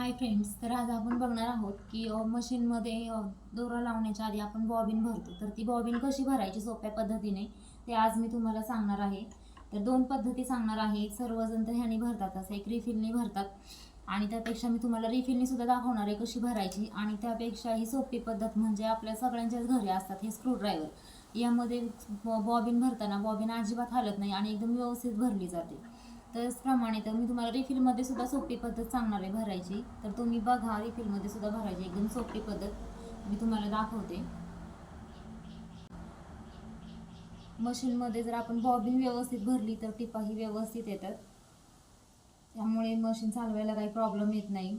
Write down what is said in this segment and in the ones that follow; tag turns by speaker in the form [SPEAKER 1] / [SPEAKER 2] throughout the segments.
[SPEAKER 1] Hi friends तर आज आपण बघणार आहोत की मशीनमध्ये दोरा लावण्याच्या आधी आपण बॉबिन भरतो. तर ती बॉबिन कशी भरायची सोप्या पद्धतीने ते आज मी तुम्हाला सांगणार आहे. तर दोन पद्धती सांगणार आहे. सर्वजण तर ह्यानी असं एक रिफिलनी भरतात. आणि त्यापेक्षा मी तुम्हाला रिफिलनी सुद्धा दाखवणार आहे कशी भरायची. आणि त्यापेक्षा ही सोपी पद्धत म्हणजे आपल्या सगळ्यांच्याच घरी असतात हे स्क्रूड्रायव्हर यामध्ये बॉबिन भरताना बॉबिन अजिबात हालत नाही आणि एकदम व्यवस्थित भरली जाते. त्याचप्रमाणे तर मी तुम्हाला रिफिलमध्ये सुद्धा सोपी पद्धत सांगणार आहे भरायची. तर तुम्ही बघा रिफिलमध्ये सुद्धा भरायची एकदम सोपी पद्धत. मी तुम्हाला दाखवते. मशीनमध्ये जर आपण बॉबिन व्यवस्थित भरली तर टिपाही व्यवस्थित येतात. त्यामुळे मशीन चालवायला काही प्रॉब्लेम येत नाही.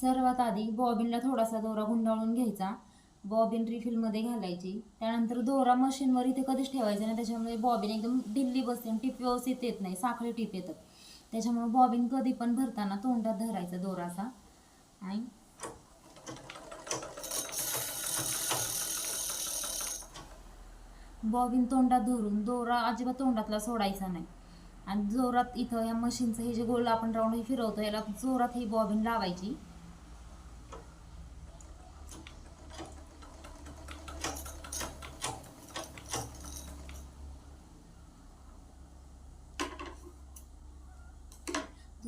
[SPEAKER 1] सर्वात आधी बॉबिनला थोडासा दोरा गुंडाळून घ्यायचा. बॉबिन रिफिलमध्ये घालायची. त्यानंतर दोरा मशीनवर इथे कधीच ठेवायचा नाही. त्याच्यामुळे बॉबिन एकदम ढिल्ली बसते आणि टीप व्यवस्थित येत नाही. साखळी टीप येतात. त्याच्यामुळे बॉबिन कधी पण भरताना तोंडात धरायचा दोराचा आणि बॉबिन तोंडात धरून दोरा अजिबात तोंडातला सोडायचा नाही. आणि जोरात इथं या मशीनचं हे जे गोल आपण राऊंड हे फिरवतो याला जोरात ही बॉबिन लावायची.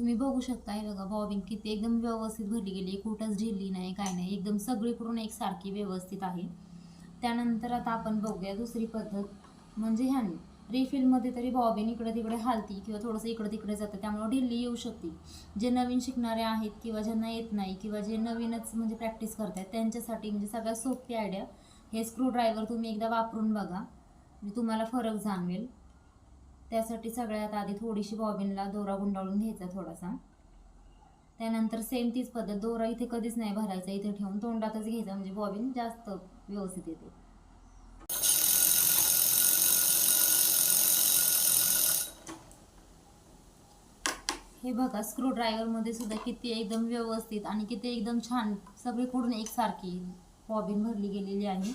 [SPEAKER 1] तुम्ही बघू शकता हे बघा बॉबिन किती एकदम व्यवस्थित भरली गेली कुठंच ढिल्ली नाही काय नाही. एकदम सगळीकडून एकसारखी व्यवस्थित आहे. त्यानंतर आता आपण बघूया दुसरी पद्धत. म्हणजे ह्याने रिफिलमध्ये तरी बॉबिन इकडे तिकडे हालती किंवा थोडंसं इकडे तिकडे जातं त्यामुळे ढिल्ली येऊ शकते. जे नवीन शिकणारे आहेत किंवा ज्यांना येत नाही किंवा जे नवीनच म्हणजे प्रॅक्टिस करतात त्यांच्यासाठी म्हणजे सगळ्यात सोपी आयडिया हे स्क्रूड्रायव्हर तुम्ही एकदा वापरून बघा. म्हणजे तुम्हाला फरक जाणवेल. त्यासाठी सगळ्यात आधी थोडीशी बॉबिनला दोरा गुंडाळून घ्यायचा थोडासा. त्यानंतर सेम तीच पद्धत दोरा इथे कधीच नाही भरायचा इथे ठेवून तोंडातच घ्यायचा म्हणजे बॉबिन जास्त व्यवस्थित येते. हे बघा स्क्रूड्रायव्हरमध्ये सुद्धा किती एकदम व्यवस्थित आणि किती एकदम छान सगळीकडून एकसारखी बॉबिन भरली गेलेली आहे.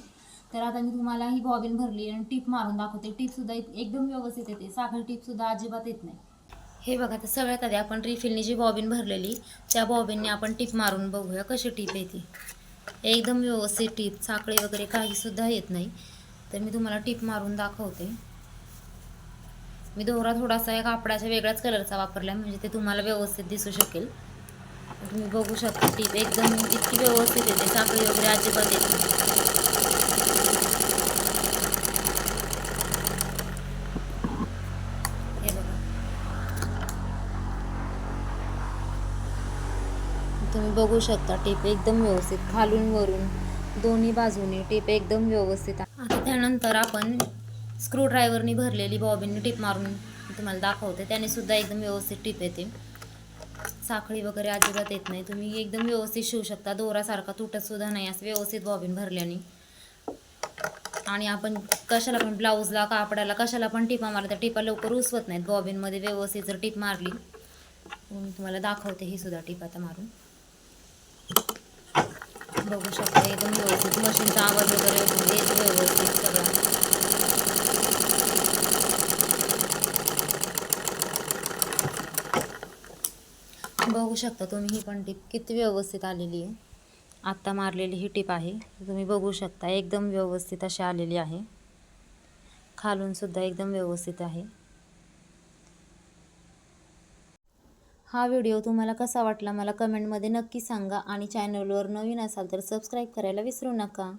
[SPEAKER 1] तर आता मी तुम्हाला ही बॉबिन भरली आणि टीप मारून दाखवते. टीपसुद्धा एकदम व्यवस्थित येते. साखर टीपसुद्धा अजिबात येत नाही. हे बघा तर सगळ्यात आधी आपण रिफिलनी जी बॉबिन भरलेली त्या बॉबिनने आपण टीप मारून बघूया कशी टीप येते एकदम व्यवस्थित टीप साखळी वगैरे काहीसुद्धा येत नाही. तर मी तुम्हाला टीप मारून दाखवते. मी दोरा थोडासा या कापडाच्या वेगळ्याच कलरचा वापरला म्हणजे ते तुम्हाला व्यवस्थित दिसू शकेल. तुम्ही बघू शकता टीप एकदम इतकी व्यवस्थित येते. साखळी वगैरे अजिबात येत नाही हे बघा तुम्ही बघू शकता टेप एकदम व्यवस्थित खालून वरून दोन्ही बाजूने टेप एकदम व्यवस्थित आहे. आता त्यानंतर आपण स्क्रू ड्रायव्हरनी भरलेली बॉबिननी टीप मारून तुम्हाला दाखवते. त्याने सुद्धा एकदम व्यवस्थित टीप येते. साखळी वगैरे अजिबात येत नाही. तुम्ही एकदम व्यवस्थित शिवू शकता. दोरासारखा तुटतसुद्धा नाही. असं व्यवस्थित बॉबिन भरल्याने. आणि आपण कशाला पण ब्लाऊजला कापडाला कशाला पण टिपा मारल्या तर टिपा लवकर उसवत नाहीत. बॉबिनमध्ये व्यवस्थित जर टिप मारली तुम्हाला दाखवते ही सुद्धा टीप आता मारून. बघू शकता. एकदम व्यवस्थित. मशीनचा आवाज वगैरे म्हणजे येत व्यवस्थित सगळा. बघू शकता तुम्ही ही पण टीप किती व्यवस्थित आलेली आहे. आत्ता मारलेली ही टीप आहे. तुम्ही बघू शकता एकदम व्यवस्थित अशी आलेली आहे. खालून सुद्धा एकदम व्यवस्थित आहे. हा व्हिडिओ तुम्हाला कसा वाटला मला कमेंटमध्ये नक्की सांगा आणि चॅनलवर नवीन असाल तर सबस्क्राईब करायला विसरू नका.